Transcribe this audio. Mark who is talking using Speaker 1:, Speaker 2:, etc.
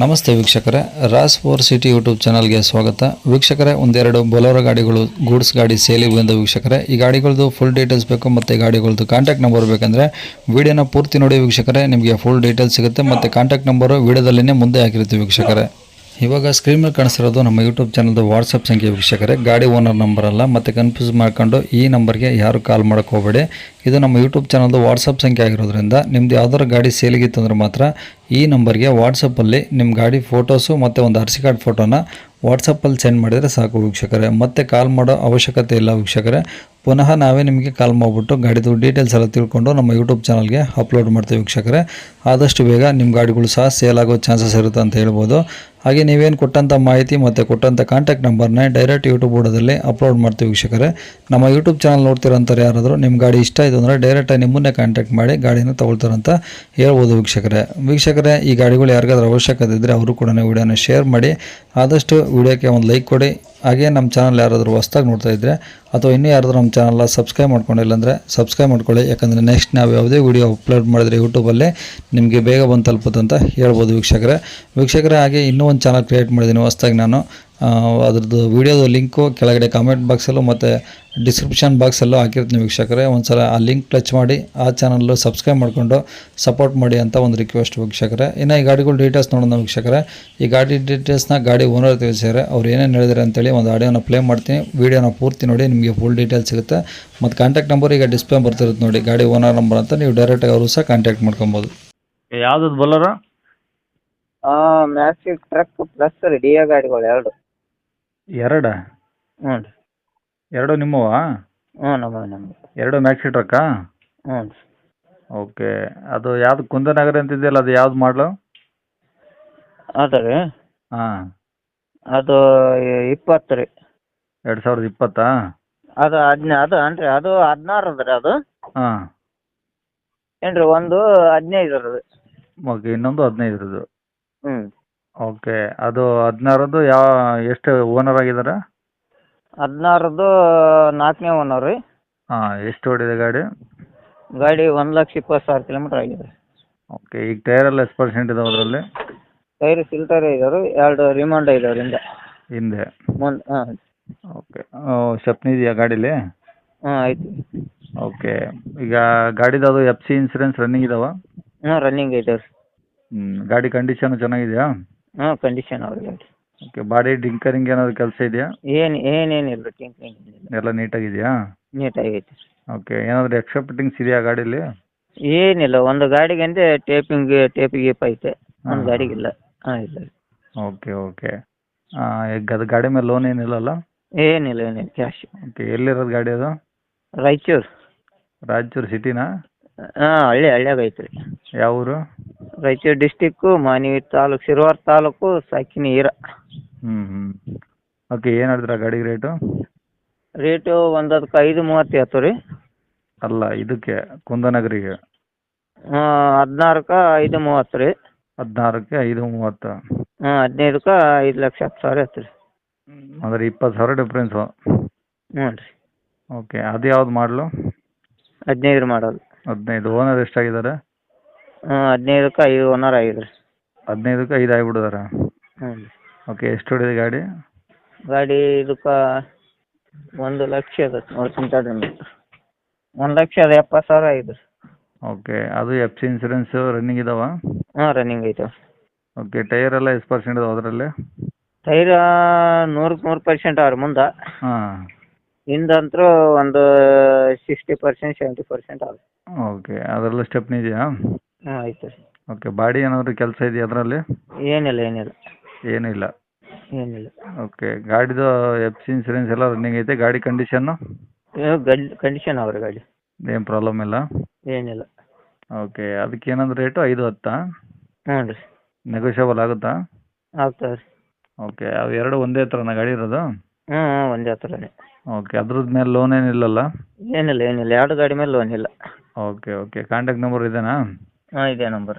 Speaker 1: ನಮಸ್ತೆ ವೀಕ್ಷಕರೇ Raas four city YouTube ಚಾನಲ್ಗೆ ಸ್ವಾಗತ. ವೀಕ್ಷಕರೇ, ಒಂದೆರಡು ಬೊಲೋರೋ ಗಾಡಿಗಳು, ಗೂಡ್ಸ್ ಗಾಡಿ ಸೇಲಿಗೆ ಬಂದ ವೀಕ್ಷಕರೇ, ಈ ಗಾಡಿಗಳದ್ದು ಫುಲ್ ಡೀಟೇಲ್ಸ್ ಬೇಕು ಮತ್ತು ಗಾಡಿಗಳದ್ದು ಕಾಂಟ್ಯಾಕ್ಟ್ ನಂಬರ್ ಬೇಕಂದರೆ ವೀಡಿಯೋನ ಪೂರ್ತಿ ನೋಡಿ ವೀಕ್ಷಕರೇ, ನಿಮಗೆ ಫುಲ್ ಡೀಟೇಲ್ಸ್ ಸಿಗುತ್ತೆ ಮತ್ತು ಕಾಂಟ್ಯಾಕ್ಟ್ ನಂಬರು ವೀಡಿಯೋದಲ್ಲೇ ಮುಂದೆ ಹಾಕಿರ್ತೀವಿ ವೀಕ್ಷಕರೇ. ಇವಾಗ ಸ್ಕ್ರೀನ್ ಮೇಲೆ ಕಾಣಿಸ್ತಿರೋದು ನಮ್ಮ ಯೂಟ್ಯೂಬ್ ಚಾನಲ್ದು ವಾಟ್ಸಪ್ ಸಂಖ್ಯೆ ವೀಕ್ಷಕರೇ, ಗಾಡಿ ಓನರ್ ನಂಬರ್ ಅಲ್ಲ, ಮತ್ತು ಕನ್ಫ್ಯೂಸ್ ಮಾಡ್ಕೊಂಡು ಈ ನಂಬರ್ಗೆ ಯಾರು ಕಾಲ್ ಮಾಡೋಕ್ಕೆ ಹೋಗಬೇಡಿ. ಇದು ನಮ್ಮ ಯೂಟ್ಯೂಬ್ ಚಾನಲ್ದು ವಾಟ್ಸಪ್ ಸಂಖ್ಯೆ ಆಗಿರೋದ್ರಿಂದ ನಿಮ್ದು ಯಾವ್ದಾರು ಗಾಡಿ ಸೇಲಿಗಿತ್ತು ಅಂದ್ರೆ ಮಾತ್ರ ಈ ನಂಬರ್ಗೆ ವಾಟ್ಸಪ್ಪಲ್ಲಿ ನಿಮ್ಮ ಗಾಡಿ ಫೋಟೋಸು ಮತ್ತು ಒಂದು ಆರ್ ಸಿ ಕಾರ್ಡ್ ಫೋಟೋನ ವಾಟ್ಸಪ್ಪಲ್ಲಿ ಸೆಂಡ್ ಮಾಡಿದರೆ ಸಾಕು ವೀಕ್ಷಕರೇ. ಮತ್ತೆ ಕಾಲ್ ಮಾಡೋ ಅವಶ್ಯಕತೆ ಇಲ್ಲ ವೀಕ್ಷಕರೇ. ಪುನಃ ನಾವೇ ನಿಮಗೆ ಕಾಲ್ ಮಾಡಿಬಿಟ್ಟು ಗಾಡಿದು ಡೀಟೇಲ್ಸ್ ಎಲ್ಲ ತಿಳ್ಕೊಂಡು ನಮ್ಮ ಯೂಟ್ಯೂಬ್ ಚಾನಲ್ಗೆ ಅಪ್ಲೋಡ್ ಮಾಡ್ತೀವಿ ವೀಕ್ಷಕರೇ. ಆದಷ್ಟು ಬೇಗ ನಿಮ್ಮ ಗಾಡಿಗಳು ಸಹ ಸೇಲ್ ಆಗೋ ಚಾನ್ಸಸ್ ಇರುತ್ತೆ ಅಂತ ಹೇಳ್ಬೋದು. ಹಾಗೆ ನೀವೇನು ಕೊಟ್ಟಂಥ ಮಾಹಿತಿ ಮತ್ತು ಕೊಟ್ಟಂಥ ಕಾಂಟ್ಯಾಕ್ಟ್ ನಂಬರ್ನ ಡೈರೆಕ್ಟ್ ಯೂಟ್ಯೂಬ್ ಬುಡದಲ್ಲಿ ಅಪ್ಲೋಡ್ ಮಾಡ್ತೀವಿ ವೀಕ್ಷಕರೇ. ನಮ್ಮ ಯೂಟ್ಯೂಬ್ ಚಾನಲ್ ನೋಡ್ತಿರೋಂಥವ್ರು ಯಾರಾದರೂ ನಿಮ್ಮ ಗಾಡಿ ಇಷ್ಟ ಆಯಿತು ಅಂದರೆ ಡೈರೆಕ್ಟಾಗಿ ನಿಮ್ಮನ್ನೇ ಕಾಂಟ್ಯಾಕ್ಟ್ ಮಾಡಿ ಗಾಡಿನ ತಗೊಳ್ತಾರಂತ ಹೇಳ್ಬೋದು ವೀಕ್ಷಕರೇ. ವೀಕ್ಷಕರೇ, ಈ ಗಾಡಿಗಳು ಯಾರಿಗಾದ್ರೂ ಅವಶ್ಯಕತೆ ಇದ್ದರೆ ಅವರು ಕೂಡ ವಿಡಿಯೋನ ಶೇರ್ ಮಾಡಿ, ಆದಷ್ಟು ವಿಡಿಯೋಕ್ಕೆ ಒಂದು ಲೈಕ್ ಕೊಡಿ. ಹಾಗೆ ನಮ್ಮ ಚಾನಲ್ ಯಾರಾದರೂ ಹೊಸ್ದಾಗಿ ನೋಡ್ತಾ ಇದ್ದರೆ ಅಥವಾ ಇನ್ನೂ ಯಾರಾದರೂ ನಮ್ಮ ಚಾನಲ್ನ ಸಬ್ಸ್ಕ್ರೈಬ್ ಮಾಡ್ಕೊಂಡಿಲ್ಲ ಅಂದರೆ ಸಬ್ಸ್ಕ್ರೈಬ್ ಮಾಡ್ಕೊಳ್ಳಿ. ಯಾಕಂದರೆ ನೆಕ್ಸ್ಟ್ ನಾವು ಯಾವುದೇ ವಿಡಿಯೋ ಅಪ್ಲೋಡ್ ಮಾಡಿದ್ರೆ ಯೂಟ್ಯೂಬಲ್ಲೇ ನಿಮಗೆ ಬೇಗ ಬಂದು ತಲುಪುತ್ತೆ ಅಂತ ಹೇಳ್ಬೋದು ವೀಕ್ಷಕರೇ. ವೀಕ್ಷಕರೇ, ಹಾಗೆ ಇನ್ನೂ ಒಂದು ಚಾನಲ್ ಕ್ರಿಯೇಟ್ ಮಾಡಿದ್ದೀನಿ ಹೊಸ್ದಾಗಿ ನಾನು. ಅದ್ರದ್ದು ವೀಡಿಯೋದು ಲಿಂಕು ಕೆಳಗಡೆ ಕಾಮೆಂಟ್ ಬಾಕ್ಸಲ್ಲೂ ಮತ್ತು ಡಿಸ್ಕ್ರಿಪ್ಷನ್ ಬಾಕ್ಸಲ್ಲೂ ಹಾಕಿರ್ತೀನಿ ವೀಕ್ಷಕರೇ. ಒಂದ್ಸಲ ಆ ಲಿಂಕ್ ಟಚ್ ಮಾಡಿ ಆ ಚಾನಲ್ಲು ಸಬ್ಸ್ಕ್ರೈಬ್ ಮಾಡಿಕೊಂಡು ಸಪೋರ್ಟ್ ಮಾಡಿ ಅಂತ ಒಂದು ರಿಕ್ವೆಸ್ಟ್ ವೀಕ್ಷಕರೇ. ಇನ್ನು ಈ ಗಾಡಿಗಳು ಡೀಟೇಲ್ಸ್ ನೋಡೋಣ ವೀಕ್ಷಕರೇ. ಈ ಗಾಡಿ ಡೀಟೇಲ್ಸ್ನ ಗಾಡಿ ಓನರ್ ತಿಳಿಸಿದ್ದಾರೆ. ಅವ್ರು ಏನೇನು ಹೇಳಿದ್ದಾರೆ ಅಂತೇಳಿ ಒಂದು ಆಡಿಯೋನ ಪ್ಲೇ ಮಾಡ್ತೀನಿ. ವಿಡಿಯೋನ ಪೂರ್ತಿ ನೋಡಿ ನಿಮಗೆ ಫುಲ್ ಡೀಟೇಲ್ಸ್ ಸಿಗುತ್ತೆ. ಮತ್ತು ಕಾಂಟ್ಯಾಕ್ಟ್ ನಂಬರ್ ಈಗ ಡಿಸ್ಪ್ಲೇ ಬರ್ತಿರುತ್ತೆ ನೋಡಿ ಗಾಡಿ ಓನರ್ ನಂಬರ್ ಅಂತ ನೀವು ಡೈರೆಕ್ಟಾಗಿ ಅವರು ಸಹ ಕಾಂಟ್ಯಾಕ್ಟ್ ಮಾಡ್ಕೊಬೋದು.
Speaker 2: ಯಾವ್ದು ಬಲ್ಲರ
Speaker 3: ಮ್ಯಾಕ್ಸಿ ಟ್ರಕ್ ಪ್ಲಸ್ ರೀ ಡಿ ಎ ಗಾಡಿಗಳು ಎರಡು.
Speaker 2: ಎರಡ?
Speaker 3: ಹ್ಞೂ ರೀ.
Speaker 2: ಎರಡು ನಿಮ್ಮವಾ
Speaker 3: ಹ್ಞೂ ನಮ್ಮ ನಮ್ಗೆ
Speaker 2: ಎರಡು ಮ್ಯಾಕ್ಸ್ ಟ್ರಕ್ಕಾ
Speaker 3: ಹ್ಞೂ ರೀ.
Speaker 2: ಓಕೆ ಅದು ಯಾವ್ದು ಕುಂದನಗರ ಅಂತಿದೆಯಲ್ಲ ಅದು ಯಾವ್ದು ಮಾಡಲು
Speaker 3: ಅದು ರೀ.
Speaker 2: ಹಾಂ.
Speaker 3: ಅದು ಇಪ್ಪತ್ತು ರೀ.
Speaker 2: ಎರಡು ಸಾವಿರದ ಇಪ್ಪತ್ತಾ?
Speaker 3: ಅದು ಹದಿನೈದು ಅದು ಅನ್ರಿ ಅದು ಹದಿನಾರು ಅದ ರೀ ಅದು.
Speaker 2: ಹಾಂ.
Speaker 3: ಏನು ರೀ ಒಂದು ಹದಿನೈದು ರೀ.
Speaker 2: ಓಕೆ ಇನ್ನೊಂದು ಹದಿನೈದರದ್ದು
Speaker 3: ಹ್ಞೂ
Speaker 2: ಓಕೆ ಅದು ಹದಿನಾರದ್ದು ಯಾವ ಎಷ್ಟು ಓನರ್ ಆಗಿದ್ದಾರೆ
Speaker 3: ಹದಿನಾರದ್ದು ನಾಲ್ಕನೇ ಓನರ್ ರೀ.
Speaker 2: ಹಾಂ ಎಷ್ಟು ಓಡಿದೆ ಗಾಡಿ?
Speaker 3: ಗಾಡಿ ಒಂದು ಲಕ್ಷ ಇಪ್ಪತ್ತು ಸಾವಿರ ಕಿಲೋಮೀಟ್ರ್ ಆಗಿದೆ.
Speaker 2: ಓಕೆ ಈಗ ಟೈರೆಲ್ಲ ಎಷ್ಟು ಪರ್ಸೆಂಟ್ ಇದಾವೆ ಅದರಲ್ಲಿ?
Speaker 3: ಟೈರ್ ಫಿಲ್ಟರ್ ಇದಾವೆ ರೀ ಎರಡು ರಿಮೌಂಡ್ ಇದಾವೆ ಹಿಂದೆ
Speaker 2: ಹಿಂದೆ?
Speaker 3: ಮುಂದೆ ಹಾಂ.
Speaker 2: ಓಕೆ ಶಪ್ನಿ ಇದೆಯಾ ಗಾಡೀಲಿ?
Speaker 3: ಹಾಂ ಐತಿ.
Speaker 2: ಓಕೆ ಈಗ ಗಾಡಿದು ಅದು ಎಫ್ ಸಿ ಇನ್ಸೂರೆನ್ಸ್ ರನ್ನಿಂಗ್ ಇದಾವಾ?
Speaker 3: ಹ್ಞೂ ರನ್ನಿಂಗ್ ಐತೆ ರೀ.
Speaker 2: ಹ್ಞೂ ಗಾಡಿ ಕಂಡೀಷನು ಚೆನ್ನಾಗಿದೆಯಾ?
Speaker 3: ಹ್ಞೂ ಕಂಡೀಷನ್
Speaker 2: ಓಕೆ ಬಾಡಿ ಡಿಂಕರಿಂಗ್ ಏನಾದ್ರು ಕೆಲಸ ಇದೆಯಾ?
Speaker 3: ಏನು ಏನೇನಿಲ್ಲ ಇಲ್ಲ ಏನಿಲ್ಲ.
Speaker 2: ಎಲ್ಲ ನೀಟಾಗಿದೆಯಾ?
Speaker 3: ನೀಟಾಗಿ ಐತಿ
Speaker 2: ಓಕೆ ಏನಾದ್ರು ಎಕ್ಸ್ಟ್ರಾ ಫಿಟ್ಟಿಂಗ್ಸ್ ಇದೆಯಾ ಗಾಡೀಲಿ?
Speaker 3: ಏನಿಲ್ಲ ಒಂದು ಗಾಡಿಗೆ ಅಂದ್ರೆ ಟೇಪಿಂಗ್ ಟೇಪ್ ಗೀಪ್ ಐತೆ. ಒಂದು
Speaker 2: ಗಾಡಿಗೆ
Speaker 3: ಗಾಡಿಗಿಲ್ಲ ಹಾಂ ಇಲ್ಲ.
Speaker 2: ಓಕೆ ಓಕೆ ಅದು ಗಾಡಿ ಮೇಲೆ ಲೋನ್ ಏನಿಲ್ಲಲ್ಲ?
Speaker 3: ಏನಿಲ್ಲ ಏನಿಲ್ಲ ಕ್ಯಾಶ್
Speaker 2: ಓಕೆ ಎಲ್ಲಿರೋದು ಗಾಡಿ ಅದು?
Speaker 3: ರಾಯಚೂರು.
Speaker 2: ರಾಯಚೂರು ಸಿಟಿನಾ
Speaker 3: ಹಾಂ ಹಳ್ಳಿ ಹಳ್ಳಿಯಾಗ ಐತೆ ರೀ
Speaker 2: ಯಾವ ಊರು
Speaker 3: ರಾಯಚೂರು ಡಿಸ್ಟಿಕ್ಕು ಮಾನವಿ ತಾಲೂಕು ಶಿರವಾರ ತಾಲೂಕು ಸಾಕಿನಿ ಹೀರ
Speaker 2: ಹ್ಞೂ ಹ್ಞೂ ಓಕೆ ಏನು ಹೇಳಿದ್ರ ಗಾಡಿಗೆ ರೇಟು
Speaker 3: ರೇಟು ಒಂದದಕ್ಕೆ ಐದು ಮೂವತ್ತು ಹೇಳ್ತು ರೀ.
Speaker 2: ಅಲ್ಲ ಇದಕ್ಕೆ ಕುಂದನಗರಿಗೆ?
Speaker 3: ಹದಿನಾರಕ್ಕೆ ಐದು ಮೂವತ್ತು ರೀ.
Speaker 2: ಹದಿನಾರಕ್ಕೆ ಐದು ಮೂವತ್ತು.
Speaker 3: ಹಾಂ ಹದಿನೈದಕ್ಕೆ ಐದು ಲಕ್ಷ ಹತ್ತು ಸಾವಿರ ಆಯ್ತು ರೀ.
Speaker 2: ಅಂದರೆ ಇಪ್ಪತ್ತು ಸಾವಿರ ಡಿಫ್ರೆನ್ಸು
Speaker 3: ಹ್ಞೂ ರೀ.
Speaker 2: ಓಕೆ ಅದು ಯಾವ್ದು ಮಾಡಲು
Speaker 3: ಹದಿನೈದು ಮಾಡೋದು
Speaker 2: ಹದಿನೈದು. ಓನರ್ ಎಷ್ಟಾಗಿದ್ದಾರೆ?
Speaker 3: ಹಾಂ ಹದಿನೈದಕ್ಕೆ ಐದು ಓನರ್ ಆಗಿದೆ ರೀ
Speaker 2: ಹದಿನೈದಕ್ಕೆ ಐದು ಆಗಿಬಿಟ್ಟಿದ್ದಾರೆ
Speaker 3: ಹ್ಞೂ ರೀ
Speaker 2: ಓಕೆ ಎಷ್ಟು ಹೊಡಿದೆ ಗಾಡಿ?
Speaker 3: ಗಾಡಿ ಇದಕ್ಕೆ ಒಂದು ಲಕ್ಷ ಅದ ನೋಡ್ತೀನಿ ತಡ್ರಿ ಒಂದು ಲಕ್ಷ ಅದ ಎಪ್ಪತ್ತು ಸಾವಿರ ಆಗಿದೆ ರೀ
Speaker 2: ಓಕೆ ಅದು ಎಫ್ ಸಿ ಇನ್ಸೂರೆನ್ಸು ರನ್ನಿಂಗ್ ಇದಾವ?
Speaker 3: ಹಾಂ ರನ್ನಿಂಗ್ ಐತೆ.
Speaker 2: ಓಕೆ ಟೈರ್ ಎಲ್ಲ ಎಷ್ಟು ಪರ್ಸೆಂಟ್ ಇದಾವೆ ಅದರಲ್ಲಿ?
Speaker 3: ಟೈರ್ ನೂರಕ್ಕೆ ನೂರು ಪರ್ಸೆಂಟ್ ಅವ್ರ ಮುಂದೆ.
Speaker 2: ಹಾಂ.
Speaker 3: ಹಿಂದಂತರೂ ಒಂದು ಸಿಕ್ಸ್ಟಿ ಪರ್ಸೆಂಟ್ ಸೆವೆಂಟಿ ಪರ್ಸೆಂಟ್ ಅವ್ರಿ.
Speaker 2: ಓಕೆ ಅದರಲ್ಲೂ ಸ್ಟೆಪ್ನಿ ಇದೆಯಾ
Speaker 3: ಹ್ಞೂ ಐತೆ ರೀ
Speaker 2: ಓಕೆ ಬಾಡಿ ಏನಾದರೂ ಕೆಲಸ ಇದೆಯಾ ಅದರಲ್ಲಿ?
Speaker 3: ಏನಿಲ್ಲ ಏನಿಲ್ಲ.
Speaker 2: ಏನಿಲ್ಲ.
Speaker 3: ಏನಿಲ್ಲ.
Speaker 2: ಓಕೆ ಗಾಡಿದು ಎಫ್ ಸಿ ಇನ್ಸೂರೆನ್ಸ್ ಎಲ್ಲ ರನ್ನಿಂಗ್ ಐತೆ ಗಾಡಿ ಕಂಡೀಷನ್ನು
Speaker 3: ಕಂಡೀಷನ್ ಅವ್ರ ಗಾಡಿ.
Speaker 2: ಏನು ಪ್ರಾಬ್ಲಮ್ ಇಲ್ಲ?
Speaker 3: ಏನಿಲ್ಲ.
Speaker 2: ಓಕೆ ಅದಕ್ಕೆ ಏನಂದ್ರೆ ರೇಟು ಐದು ಹತ್ತಾ?
Speaker 3: ಹ್ಞೂ ರೀ.
Speaker 2: ನೆಗೋಷಿಯಬಲ್ ಆಗುತ್ತಾ?
Speaker 3: ಆಗ್ತದೆ ರೀ.
Speaker 2: ಓಕೆ ಅವು ಎರಡು ಒಂದೇ ಹತ್ರನ ಗಾಡಿ ಇರೋದು?
Speaker 3: ಹ್ಞೂ ಹ್ಞೂ ಒಂದೇ ಹತ್ರನೇ.
Speaker 2: ಓಕೆ ಅದ್ರದ್ದು ಮೇಲೆ ಲೋನ್ ಏನಿಲ್ಲಲ್ಲ?
Speaker 3: ಏನಿಲ್ಲ ಏನಿಲ್ಲ. ಎರಡು ಗಾಡಿ ಮೇಲೆ ಲೋನ್ ಇಲ್ಲ.
Speaker 2: ಓಕೆ ಓಕೆ ಕಾಂಟ್ಯಾಕ್ಟ್ ನಂಬರ್ ಇದೇನಾ?
Speaker 3: ಹಾಂ ಇದೇ ನಂಬರ್